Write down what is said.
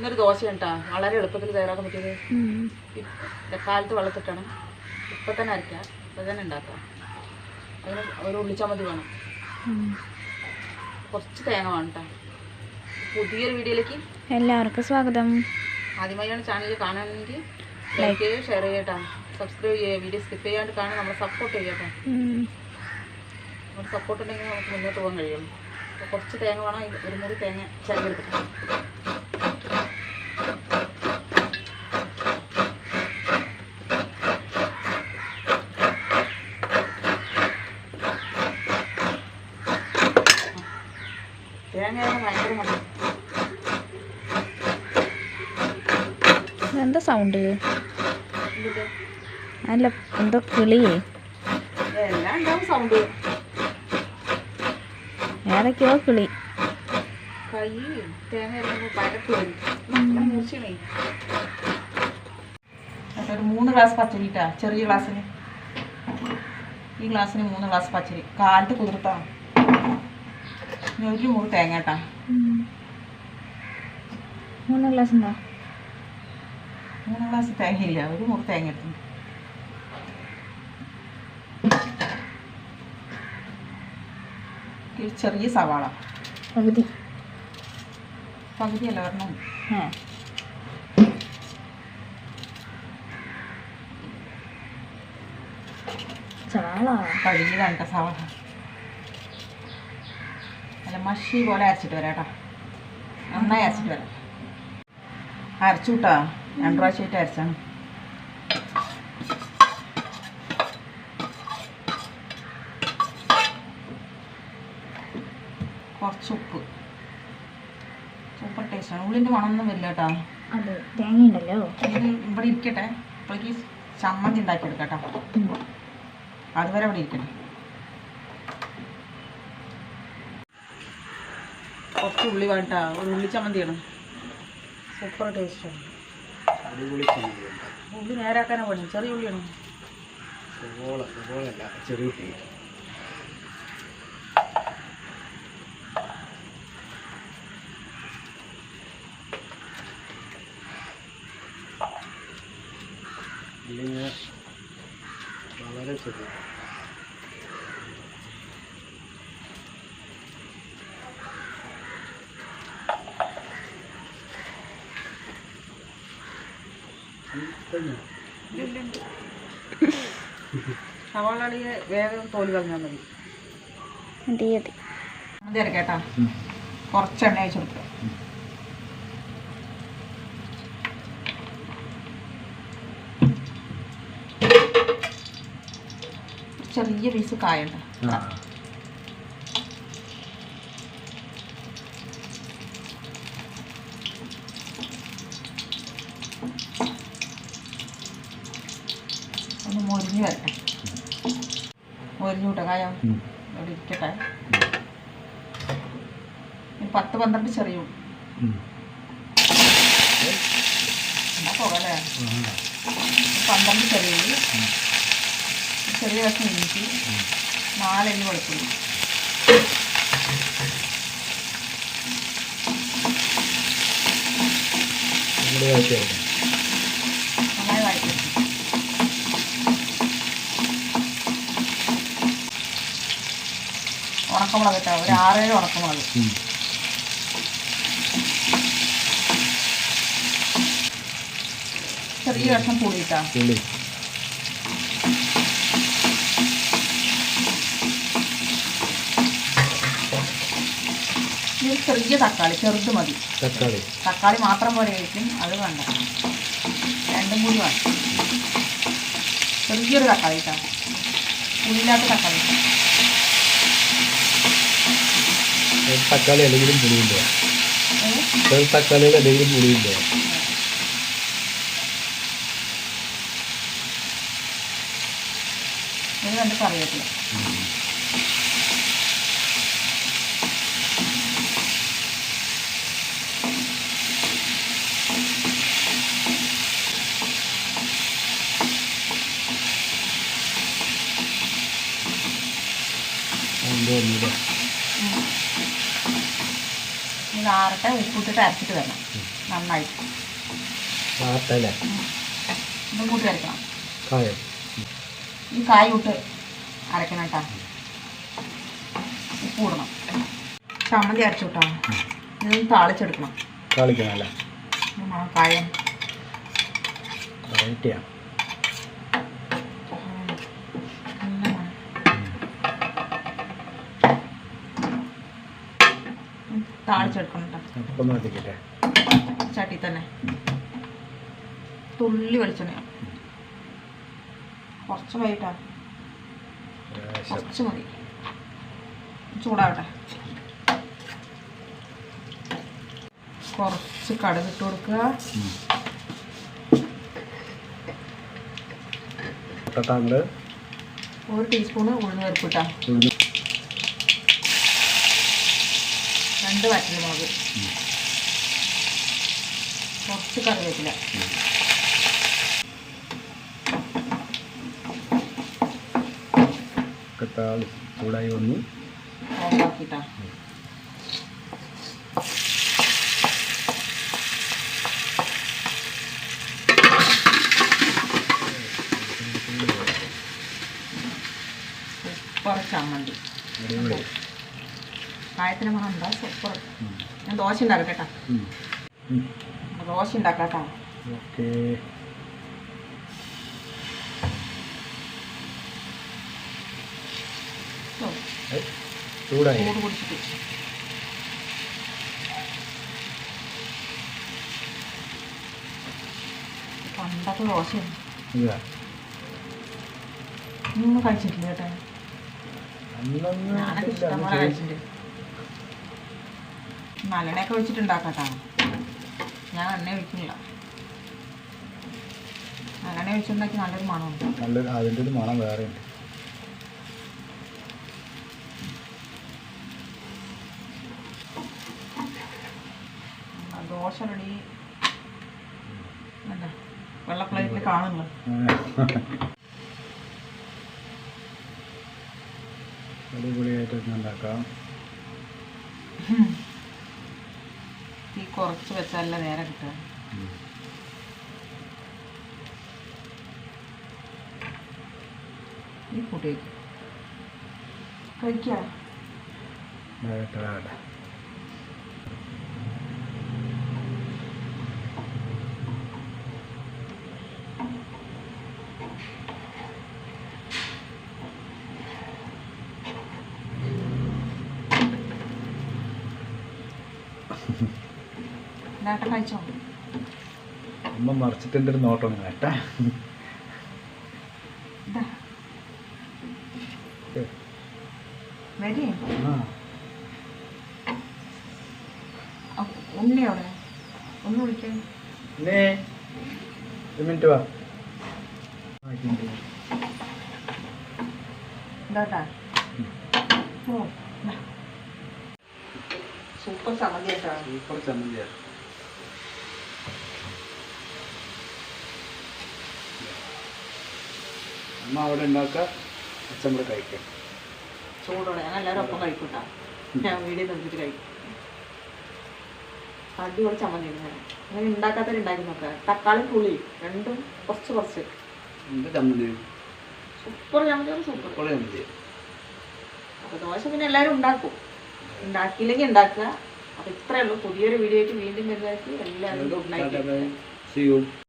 ഇന്നൊരു ദോശ ഉണ്ടാ വളരെ എളുപ്പത്തിൽ തയ്യാറാക്കാൻ പറ്റിയത്. കാലത്ത് വെള്ളത്തിട്ടാണ് ഇപ്പം തന്നെ അരയ്ക്കാം. ഇപ്പം തന്നെ ഉണ്ടാക്കാം. അതിന് ഒരു ഉള്ളിച്ചമതി വേണം. കുറച്ച് തേങ്ങ വേണം കേട്ടോ. പുതിയൊരു വീഡിയോയിലേക്ക് എല്ലാവർക്കും സ്വാഗതം. ആദ്യമായാണ് ചാനൽ കാണണമെങ്കിൽ ലൈക്ക് ചെയ്യുക ഷെയർ ചെയ്യട്ടാ സബ്സ്ക്രൈബ് ചെയ്യുക. വീഡിയോ സ്കിപ്പ് ചെയ്യാണ്ട് കാണാൻ നമ്മളെ സപ്പോർട്ട് ചെയ്യട്ടോ നമ്മൾ നമ്മുടെ സപ്പോർട്ട് ഉണ്ടെങ്കിൽ നമുക്ക് മുന്നോട്ട് പോകാൻ കഴിയുള്ളൂ. കുറച്ച് തേങ്ങ വേണം. ഒരു മുറി തേങ്ങ ചിരകിയെടുക്കട്ടെ തേങ്ങ ആയാലും ഭയങ്കര മതി എന്താ സൗണ്ട് അല്ല എന്തോ കിളിയേ. ഏതൊക്കെയോ കിളി. മൂന്ന് ഗ്ലാസ് പച്ചരി ഇട്ടാ ചെറിയ ഗ്ലാസ്സിന് ഈ ഗ്ലാസ്സിന് മൂന്ന് ഗ്ലാസ് പച്ചരി. കാലത്ത് കുതിർത്താ. ഒരു മുറി തേങ്ങ കേട്ടാ മൂന്ന് ഗ്ലാസ് ഉണ്ടോ? മൂന്ന് ഗ്ലാസ് തേങ്ങയില്ല ഒരു മുറി തേങ്ങ എടുത്തു. ഒരു ചെറിയ സവാള. പകുതി. പകുതിയല്ല ഒരെണ്ണം. ആ. ചാള. കഴുകിയതാണ് കേട്ടോ സവാള. അല്ല മഷി പോലെ അരച്ചിട്ട് വരാം കേട്ടോ. നന്നായി അരച്ചിട്ട് വരാം. അരച്ചു കേട്ടോ? രണ്ട് പ്രാവശ്യമായിട്ട് അരച്ചാണ്. കുറച്ച് ഉപ്പ്. സൂപ്പർ ടേസ്റ്റാണ് ഉള്ളിന്റെ മണമൊന്നും വരില്ല കേട്ടോ. അത് തേങ്ങയുണ്ടല്ലോ ഇത് ഇവിടെ ഇരിക്കട്ടെ. അപ്പോഴേക്ക് ചമ്മന്തി ഉണ്ടാക്കിയെടുക്കാം കേട്ടോ. ഉം. അതുവരെ അവിടെ ഇരിക്കട്ടെ. കുറച്ച് ഉള്ളി വേണ്ട. ഒരു ഉള്ളി ചമ്മന്തിയാണ്. സൂപ്പർ ടേസ്റ്റാണ് ഉള്ളി നേരാക്കാനാ പണി. ചെറിയ ഉള്ളിയാണ് സവോള അല്ല ചെറിയ ഉള്ളി. ഇതിങ്ങനെ വളരെ ചെറിയ കഴിഞ്ഞോ? സവാളി വേഗം തോൽ കളഞ്ഞാൽ മതി. മതി മതി. ചമ്മന്തി അരക്കേട്ടാ കുറച്ച് എണ്ണ ഒഴിച്ച് കൊടുക്കുക ചെറിയ പീസ് കായുണ്ട്. കൂട്ടെ കായം. അവിടെ ഇരിക്കട്ടെ. പത്ത് പന്ത്രണ്ട് ചെറിയ പോകല്ലേ. പന്ത്രണ്ട് ചെറിയ ചെറിയ കഷ്ണം ഇഞ്ചി. നാലരി വെളുത്തുള്ളി. നമ്മുടെ ഉണക്കമുളക് കേട്ടോ ഒരു ആറേഴ് ഉണക്കമുളക്. ചെറിയ കഷ്ണം പുളി ഇട്ടാ ഉള്ളി ഇനി ഒരു ചെറിയ തക്കാളി ചെറുത് മതി. തക്കാളി. തക്കാളി മാത്രം പോലെ ആയിരിക്കും അത് വേണ്ട. രണ്ടും കൂടി വേണം. ചെറിയൊരു തക്കാളി കേട്ടോ പുളിയില്ലാത്ത തക്കാളി ഒരു തക്കാളി അല്ലെങ്കിലും പുളിയില്ല? ഒരു തക്കാളിയിൽ അല്ലെങ്കിലും പുളിയില്ല ഇത് രണ്ട് ആറട്ടെ ഉപ്പിട്ടിട്ട് അരച്ചിട്ട് വരണം. നന്നായിട്ട്. ഇതും കൂട്ടി അരക്കണം. ഈ കായ ഇട്ട് അരക്കണം കേട്ടോ. ഉപ്പ് ഇടണം ചമ്മന്തി അരച്ചു കിട്ടാം. ഇതൊന്ന് താളിച്ചെടുക്കണം. കായം. താളിച്ചെടുക്കണം കേട്ടോ ചട്ടി തന്നെ. തുള്ളി വെളിച്ചെണ്ണ കുറച്ച് വൈകിട്ടാ. കുറച്ച് മതി. ചൂടാവട്ടെ. കുറച്ച് കടകിട്ട് കൊടുക്കുക. ഒരു ടീസ്പൂണ് ഉഴുന്ന് പരിപ്പ് ഇട്ടാ. രണ്ട് വറ്റൽ മുളക് കുറച്ച് കറിവേപ്പില. താളി ചൂടായി വന്നു. ഓഫാക്കിട്ടാ. ചമ്മന്തി. അടിപൊളി. കായത്തിന് മണം ഉണ്ടോ? സൂപ്പർ. ഞാൻ ദോശ ഉണ്ടാക്കട്ടെ കേട്ടോ. ദോശ ഉണ്ടാക്കാം കേട്ടോ. ഓക്കേ. ചൂടായി. ചൂട് കുടിച്ചിട്ട്. പണ്ടത്തെ ദോശയാണ്. ഇന്ന് കഴിച്ചിട്ടില്ല കേട്ടോ. ഞാനൊക്കെ ഇഷ്ടംപോലെ കഴിച്ചിട്ടുണ്ട്. നല്ലെണ്ണയൊക്കെ ഒഴിച്ചിട്ടുണ്ടാക്കട്ടാ ഞാൻ എണ്ണ ഒഴിക്കുന്നില്ല. നല്ലെണ്ണ ഒഴിച്ചുണ്ടാക്കി നല്ലൊരു മണമുണ്ട് നല്ല അതിന്റെ ഒരു മണം വേറെ ഉണ്ട് ദോശ റെഡി. വെള്ള പ്ലേറ്റിൽ കാണുന്നു. അടിപൊളിയായിട്ട് ഉണ്ടാക്കാം. കുറച്ച് വെച്ചാലല്ല നേരെ കിട്ടുക ഈ കൂട്ടി വയ്ക്കും കഴിക്കാം? വേഗം. ഇതാട്ടെ കഴിച്ചോ? അമ്മ മറിച്ചിട്ടുണ്ട് ഒരു നോട്ടം കേട്ടാ ഇതാ വരി ഉണ്ണി അവിടെ. ഒന്ന് വിളിക്കാൻ മിനിറ്റ് വാ. ഇതാട്ടാ. സൂപ്പർ ചമ്മന്തി ആയിട്ടാ സൂപ്പർ ചമ്മന്തിയാ അമ്മ അവിടെ ഉണ്ടാക്കുക അച്ഛൻ ഇവിടെ കഴിക്കാം. ചൂടോടെ ഞാൻ എല്ലാവരും ഒപ്പം കഴിക്കൂട്ടാ. ഞാൻ വീഡിയോ നിർത്തിട്ട് കഴിക്കും. അടിപൊളി ചമ്മന്തി ഇങ്ങനെ അങ്ങനെ ഉണ്ടാക്കാത്തവർ ഉണ്ടാക്കി നോക്കുക തക്കാളി പുളി രണ്ടും കുറച്ച് കുറച്ച്. സൂപ്പർ ചമ്മന്തി? സൂപ്പർ അപ്പോൾ ദോശ പിന്നെ എല്ലാവരും ഉണ്ടാക്കും. ഉണ്ടാക്കിയില്ലെങ്കിൽ ഉണ്ടാക്കുക. അപ്പോൾ ഇത്രയേ ഉള്ളൂ. പുതിയൊരു വീഡിയോ ആയിട്ട് വീണ്ടും വരുന്നതായിട്ട് എല്ലാവരും ഗുഡ് നൈറ്റ്